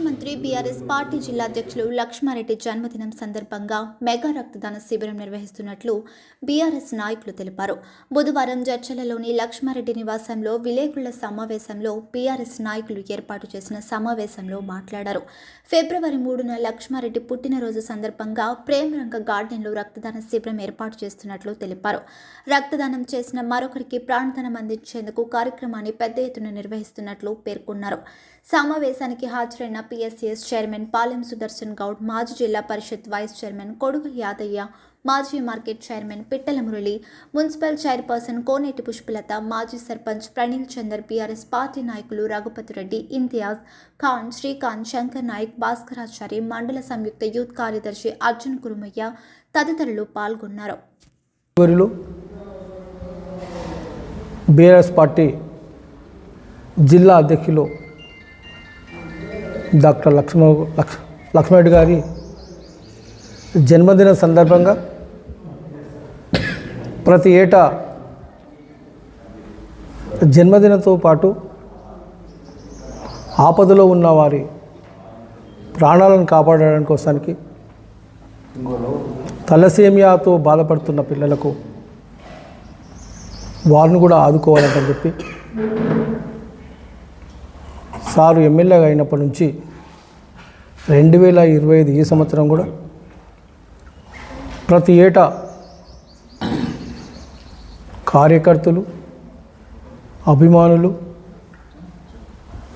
ముఖ్యమంత్రి BRS party జిల్లా అధ్యక్షులు లక్ష్మారెడ్డి జన్మదినం సందర్భంగా మెగా రక్తదాన శిబిరం నిర్వహిస్తున్నట్లు బీఆర్ఎస్ నాయకులు తెలిపారు. బుధవారం జడ్చలలోని లక్ష్మారెడ్డి నివాసంలో విలేకరుల సమావేశంలో బీఆర్ఎస్ నాయకులు ఏర్పాటు చేసిన సమావేశంలో మాట్లాడారు. ఫిబ్రవరి మూడున లక్ష్మారెడ్డి పుట్టినరోజు సందర్భంగా ప్రేమరంగ గార్డెన్లో రక్తదాన శిబిరం ఏర్పాటు చేస్తున్నట్లు తెలిపారు. రక్తదానం చేసిన మరొకరికి ప్రాణదానం అందించేందుకు కార్యక్రమాన్ని పెద్ద ఎత్తున నిర్వహిస్తున్నట్లు పేర్కొన్నారు. సమావేశానికి హాజరైన పిఎస్సిఎస్ చైర్మన్ పాలెం సుదర్శన్ గౌడ్ మాజీ జిల్లా పరిషత్ వైస్ చైర్మన్ కొడుగు యాదయ్య మాజీ market chairman Pittala Murali municipal chairperson Koneti Pushpalatha మాజీ సర్పంచ్ ప్రణీల్ చందర్ బీఆర్ఎస్ పార్టీ నాయకులు రఘుపతి రెడ్డి ఇంతియాజ్ ఖాన్ శ్రీకాంత్ శంకర్ నాయక్ భాస్కరాచారి మండల సంయుక్త యూత్ కార్యదర్శి అర్జున్ కురుమయ్య తదితరులు పాల్గొన్నారు. బీఆర్ఎస్ పార్టీ జిల్లా అధ్యక్షులు డాక్టర్ లక్ష్మ లక్ష్ లక్ష్మణరెడ్డి గారి జన్మదిన సందర్భంగా ప్రతి ఏటా జన్మదినంతో పాటు ఆపదలో ఉన్న వారి ప్రాణాలను కాపాడడానికి కోసానికి తలసేమియాతో బాధపడుతున్న పిల్లలకు వారిని కూడా ఆదుకోవాలని చెప్పి సారు ఎమ్మెల్యేగా అయినప్పటి నుంచి రెండు వేల ఇరవై ఐదు ఈ సంవత్సరం కూడా ప్రతి ఏటా కార్యకర్తలు అభిమానులు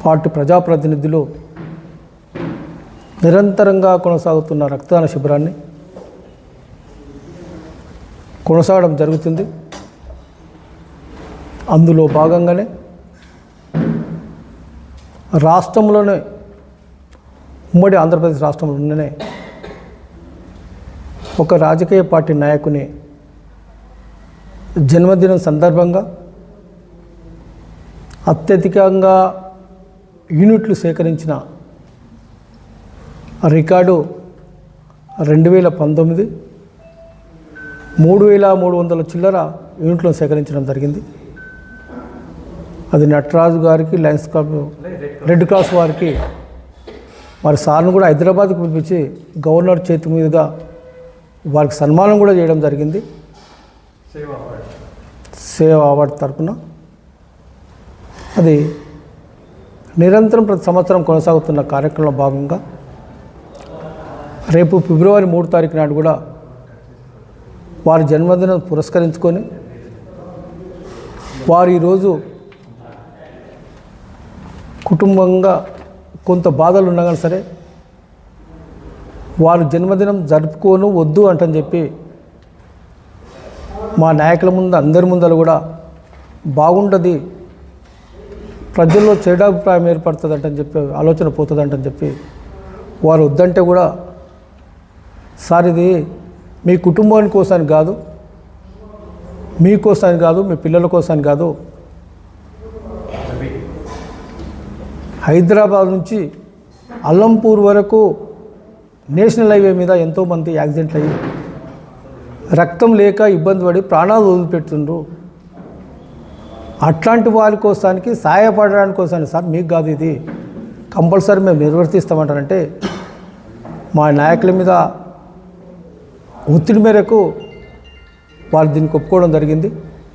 పార్టీ ప్రజాప్రతినిధులు నిరంతరంగా కొనసాగుతున్న రక్తదాన శిబిరాన్ని కొనసాగడం జరుగుతుంది. అందులో భాగంగానే రాష్ట్రంలోనే ఉమ్మడి ఆంధ్రప్రదేశ్ రాష్ట్రంలోనే ఒక రాజకీయ పార్టీ నాయకుని జన్మదినం సందర్భంగా అత్యధికంగా యూనిట్లు సేకరించిన రికార్డు రెండు వేల పంతొమ్మిది మూడు వేల మూడు వందల చిల్లర యూనిట్లను సేకరించడం జరిగింది. అది నటరాజు గారికి లయన్స్ క్లబ్ రెడ్ క్రాస్ వారికి మరి సార్ను కూడా హైదరాబాద్కి పిలిపించి గవర్నర్ చేతి మీదుగా వారికి సన్మానం కూడా చేయడం జరిగింది. సేవ అవార్డు తరపున. అది నిరంతరం ప్రతి సంవత్సరం కొనసాగుతున్న కార్యక్రమంలో భాగంగా రేపు ఫిబ్రవరి మూడు తారీఖు నాడు కూడా వారి జన్మదినం పురస్కరించుకొని వారు ఈరోజు కుటుంబంగా కొంత బాధలు ఉన్నా కానీ సరే వారు జన్మదినం జరుపుకోను వద్దు అంటని చెప్పి మా నాయకుల ముందు అందరి ముందర కూడా బాగుంటుంది ప్రజల్లో చెడాభిప్రాయం ఏర్పడుతుందంటని చెప్పి ఆలోచన పోతుందంటని చెప్పి వారు వద్దంటే కూడా సార్ ఇది మీ కుటుంబాని కోసానికి కాదు మీకోసానికి కాదు మీ పిల్లల కోసానికి కాదు హైదరాబాద్ నుంచి అల్లంపూర్ వరకు నేషనల్ హైవే మీద ఎంతోమంది యాక్సిడెంట్లు అయ్యి రక్తం లేక ఇబ్బంది పడి ప్రాణాలు వదిలిపెడుతుండ్రు. అట్లాంటి వారి కోసానికి సహాయపడడానికి కోసానికి సార్ మీకు కాదు ఇది. కంపల్సరీ మేము నిర్వర్తిస్తామంటారంటే మా నాయకుల మీద ఒత్తిడి మేరకు వారు దీన్ని ఒప్పుకోవడం జరిగింది.